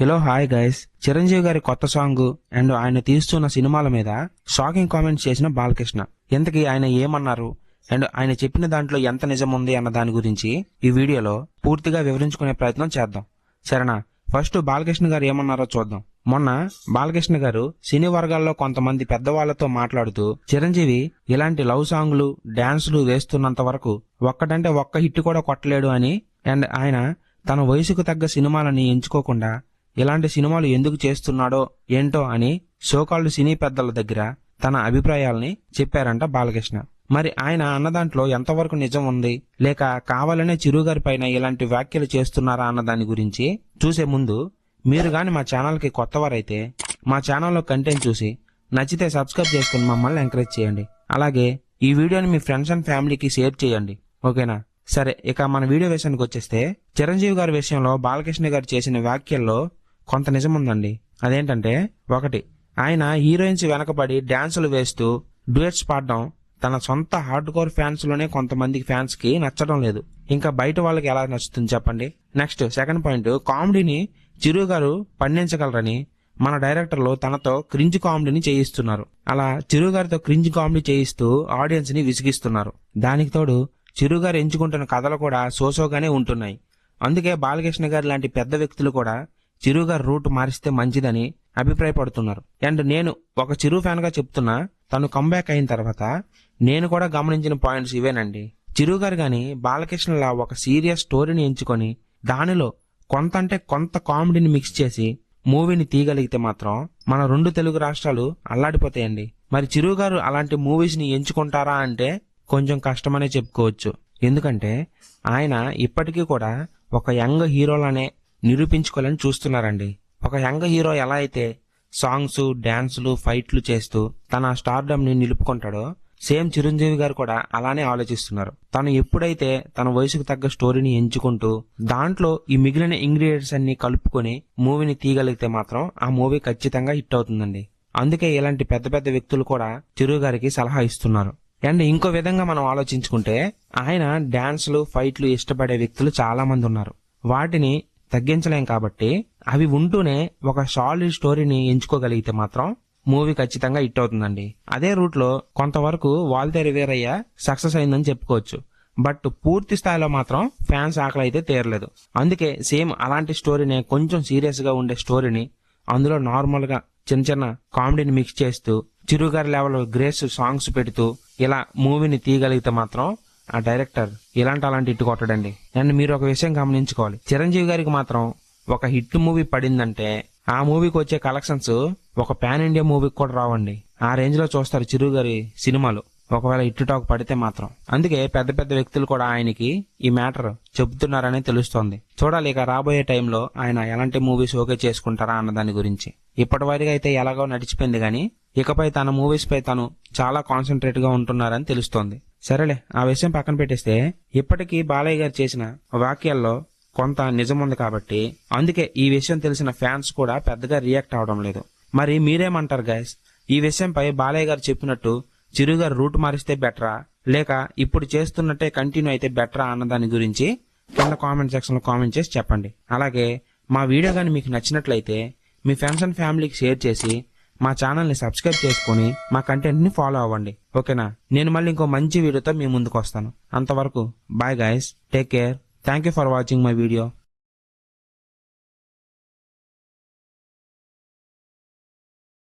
Hello hi guys Chiranjeevi గారి కొత్త song and ఆయన తీస్తున్న సినిమాల మీద షాకింగ్ కామెంట్స్ చేసిన బాలకృష్ణ. ఇంతకీ ఆయన ఏమన్నారు? అండ్ ఆయన చెప్పిన దాంట్లో ఎంత నిజం ఉంది అన్న దాని గురించి ఈ వీడియోలో పూర్తిగా వివరించుకునే ప్రయత్నం చేద్దాం. సరేనా? ఫస్ట్ బాలకృష్ణ గారు ఏమన్నారో చూద్దాం. మొన్న బాలకృష్ణ గారు సినీ వర్గాల్లో కొంతమంది పెద్దవాళ్ళతో మాట్లాడుతూ చిరంజీవి ఇలాంటి లవ్ సాంగ్లు డాన్సులు వేస్తున్నంత వరకు ఒక్కటంటే ఒక్క హిట్ కూడా కొట్టలేడు అని అండ్ ఆయన తన వయసుకు తగ్గ సినిమాలని ఎంచుకోకుండా ఇలాంటి సినిమాలు ఎందుకు చేస్తున్నాడో ఏంటో అని సోకాళ్ళు సినీ పెద్దల దగ్గర తన అభిప్రాయాల్ని చెప్పారంట బాలకృష్ణ. మరి ఆయన అన్న దాంట్లో ఎంతవరకు నిజం ఉంది? లేక కావాలనే చిరుగారి పైన ఇలాంటి వ్యాఖ్యలు చేస్తున్నారా అన్న దాని గురించి చూసే ముందు మీరు గాని మా ఛానల్కి కొత్తవారైతే మా ఛానల్లో కంటెంట్ చూసి నచ్చితే సబ్స్క్రైబ్ చేసుకుని మమ్మల్ని ఎంకరేజ్ చేయండి. అలాగే ఈ వీడియోని మీ ఫ్రెండ్స్ అండ్ ఫ్యామిలీకి షేర్ చేయండి. ఓకేనా? సరే ఇక మన వీడియో విషయానికి వచ్చేస్తే చిరంజీవి గారి విషయంలో బాలకృష్ణ గారు చేసిన వ్యాఖ్యల్లో కొంత నిజం ఉందండి అదేంటంటే ఒకటి ఆయన హీరోయిన్స్ వెనకబడి డ్యాన్సులు వేస్తూ డ్యూయట్స్ పాడడం తన సొంత హార్డ్ కోర్ ఫ్యాన్స్లోనే కొంతమంది ఫ్యాన్స్కి నచ్చడం లేదు. ఇంకా బయట వాళ్ళకి ఎలా నచ్చుతుంది చెప్పండి? నెక్స్ట్ సెకండ్ పాయింట్ కామెడీని చిరు గారు పండించగలరని మన డైరెక్టర్లు తనతో క్రింజ్ కామెడీని చేయిస్తున్నారు. అలా చిరు గారితో క్రింజ్ కామెడీ చేయిస్తూ ఆడియన్స్ని విసిగిస్తున్నారు. దానికి తోడు చిరు గారు ఎంచుకుంటున్న కథలు కూడా సోసోగానే ఉంటున్నాయి. అందుకే బాలకృష్ణ గారు లాంటి పెద్ద వ్యక్తులు కూడా చిరుగారు రూట్ మారిస్తే మంచిదని అభిప్రాయపడుతున్నారు. అండ్ నేను ఒక చిరు ఫ్యాన్గా చెప్తున్నా తను కంబ్యాక్ అయిన తర్వాత నేను కూడా గమనించిన పాయింట్స్ ఇవేనండి. చిరు గారు గాని బాలకృష్ణలా ఒక సీరియస్ స్టోరీని ఎంచుకొని దానిలో కొంత అంటే కొంత కామెడీని మిక్స్ చేసి మూవీని తీయగలిగితే మాత్రం మన రెండు తెలుగు రాష్ట్రాలు అల్లాడిపోతాయండి. మరి చిరు గారు అలాంటి మూవీస్ని ఎంచుకుంటారా అంటే కొంచెం కష్టమనే చెప్పుకోవచ్చు. ఎందుకంటే ఆయన ఇప్పటికీ కూడా ఒక యంగ్ హీరోలనే నిరూపించుకోవాలని చూస్తున్నారండి. ఒక యంగ్ హీరో ఎలా అయితే సాంగ్స్ డ్యాన్సులు ఫైట్లు చేస్తూ తన స్టార్డమ్ని నిలుపుకుంటాడో సేమ్ చిరంజీవి గారు కూడా అలానే ఆలోచిస్తున్నారు. తను ఎప్పుడైతే తన వయసుకు తగ్గ స్టోరీని ఎంచుకుంటూ దాంట్లో ఈ మిగిలిన ఇంగ్రీడియంట్స్ అన్ని కలుపుకొని మూవీని తీయగలిగితే మాత్రం ఆ మూవీ ఖచ్చితంగా హిట్ అవుతుందండి. అందుకే ఇలాంటి పెద్ద పెద్ద వ్యక్తులు కూడా చిరు గారికి సలహా ఇస్తున్నారు. అండ్ ఇంకో విధంగా మనం ఆలోచించుకుంటే ఆయన డాన్స్లు ఫైట్లు ఇష్టపడే వ్యక్తులు చాలా మంది ఉన్నారు. వాటిని తగ్గించలేం కాబట్టి అవి ఉంటూనే ఒక సాలిడ్ స్టోరీని ఎంచుకోగలిగితే మాత్రం మూవీ ఖచ్చితంగా హిట్ అవుతుందండి. అదే రూట్లో కొంతవరకు వాల్తేరి వీరయ్య సక్సెస్ అయిందని చెప్పుకోవచ్చు. బట్ పూర్తి స్థాయిలో మాత్రం ఫ్యాన్స్ ఆకలి అయితే తీరలేదు. అందుకే సేమ్ అలాంటి స్టోరీనే కొంచెం సీరియస్గా ఉండే స్టోరీని అందులో నార్మల్గా చిన్న చిన్న కామెడీని మిక్స్ చేస్తూ చిరుగారి లెవెల్ గ్రేస్ సాంగ్స్ పెడుతూ ఇలా మూవీని తీయగలిగితే మాత్రం ఆ డైరెక్టర్ ఇలాంటి అలాంటి హిట్ కొట్టడండి. నన్ను మీరు ఒక విషయం గమనించుకోవాలి. చిరంజీవి గారికి మాత్రం ఒక హిట్ మూవీ పడిందంటే ఆ మూవీకి వచ్చే కలెక్షన్స్ ఒక పాన్ ఇండియా మూవీకి కూడా రావండి. ఆ రేంజ్లో చూస్తారు చిరు గారి సినిమాలు. ఒకవేళ ఇట్టు టాక్ పడితే మాత్రం. అందుకే పెద్ద పెద్ద వ్యక్తులు కూడా ఆయనకి ఈ మ్యాటర్ చెబుతున్నారని తెలుస్తోంది. చూడాలి ఇక రాబోయే టైంలో ఆయన ఎలాంటి మూవీస్ ఓకే చేసుకుంటారా అన్న దాని గురించి. ఇప్పటి వరకు అయితే ఎలాగో నడిచిపోయింది కానీ ఇకపై తన మూవీస్ పై తను చాలా కాన్సన్ట్రేట్గా ఉంటున్నారని తెలుస్తోంది. సరేలే ఆ విషయం పక్కన పెట్టేస్తే ఇప్పటికీ బాలయ్య గారు చేసిన వాక్యాల్లో కొంత నిజం ఉంది కాబట్టి అందుకే ఈ విషయం తెలిసిన ఫ్యాన్స్ కూడా పెద్దగా రియాక్ట్ అవడం లేదు. మరి మీరేమంటారు గైస్ ఈ విషయంపై బాలయ్య గారు చెప్పినట్టు చిరు గారు రూట్ మారిస్తే బెటరా? లేక ఇప్పుడు చేస్తున్నట్టే కంటిన్యూ అయితే బెటరా అన్న దాని గురించి కింద కామెంట్ సెక్షన్లో కామెంట్ చేసి చెప్పండి. అలాగే మా వీడియో కానీ మీకు నచ్చినట్లయితే మీ ఫ్రెండ్స్ అండ్ ఫ్యామిలీకి షేర్ చేసి మా ఛానల్ని సబ్స్క్రైబ్ చేసుకుని మా కంటెంట్ని ఫాలో అవ్వండి. ఓకేనా? నేను మళ్ళీ ఇంకో మంచి వీడియోతో మీ ముందుకు వస్తాను. అంతవరకు bye guys take care thank you for watching my video